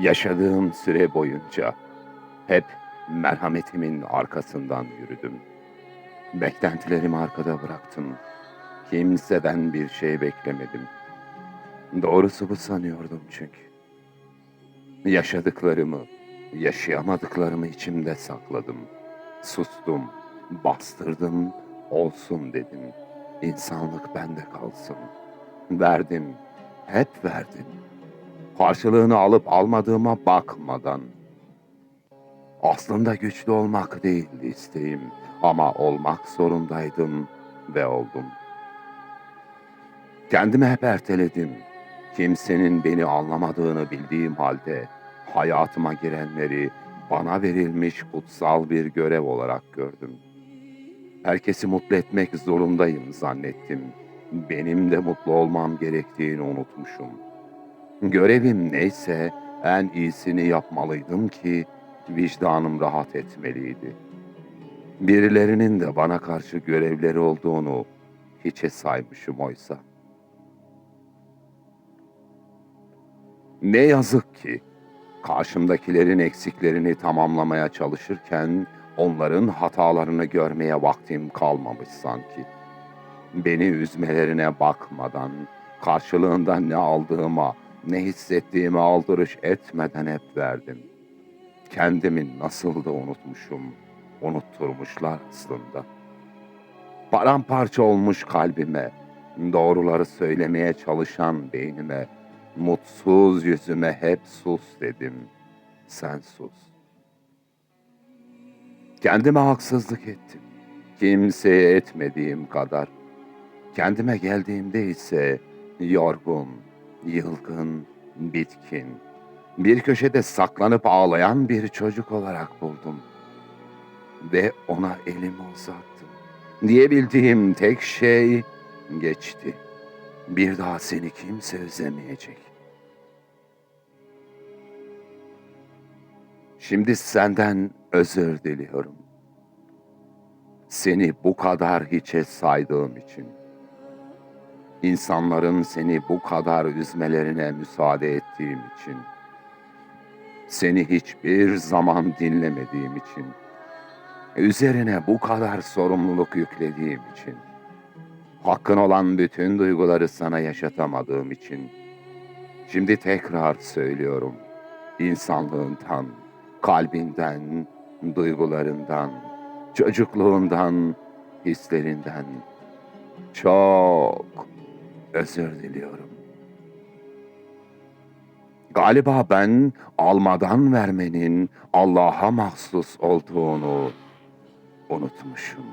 Yaşadığım süre boyunca hep merhametimin arkasından yürüdüm. Beklentilerimi arkada bıraktım. Kimseden bir şey beklemedim. Doğrusu bu sanıyordum çünkü. Yaşadıklarımı, yaşayamadıklarımı içimde sakladım. Sustum, bastırdım, olsun dedim. İnsanlık bende kalsın. Verdim, hep verdim. Karşılığını alıp almadığıma bakmadan. Aslında güçlü olmak değildi isteğim ama olmak zorundaydım ve oldum. Kendimi hep erteledim. Kimsenin beni anlamadığını bildiğim halde hayatıma girenleri bana verilmiş kutsal bir görev olarak gördüm. Herkesi mutlu etmek zorundayım zannettim. Benim de mutlu olmam gerektiğini unutmuşum. Görevim neyse en iyisini yapmalıydım ki vicdanım rahat etmeliydi. Birilerinin de bana karşı görevleri olduğunu hiçe saymışım oysa. Ne yazık ki karşımdakilerin eksiklerini tamamlamaya çalışırken onların hatalarını görmeye vaktim kalmamış sanki. Beni üzmelerine bakmadan, karşılığında ne aldığıma, ne hissettiğime aldırış etmeden hep verdim. Kendimi nasıl da unutmuşum, unutturmuşlar aslında. Paramparça olmuş kalbime, doğruları söylemeye çalışan beynime, mutsuz yüzüme hep sus dedim. Sen sus. Kendime haksızlık ettim. Kimseye etmediğim kadar. Kendime geldiğimde ise yorgun, yılgın, bitkin, bir köşede saklanıp ağlayan bir çocuk olarak buldum. Ve ona elimi uzattım. Diyebildiğim tek şey geçti. Bir daha seni kimse özlemeyecek. Şimdi senden özür diliyorum. Seni bu kadar hiçe saydığım için. İnsanların seni bu kadar üzmelerine müsaade ettiğim için. Seni hiçbir zaman dinlemediğim için. Üzerine bu kadar sorumluluk yüklediğim için. Hakkın olan bütün duyguları sana yaşatamadığım için. Şimdi tekrar söylüyorum. İnsanlığından, kalbinden, duygularından, çocukluğundan, hislerinden çok özür diliyorum. Galiba ben almadan vermenin Allah'a mahsus olduğunu unutmuşum.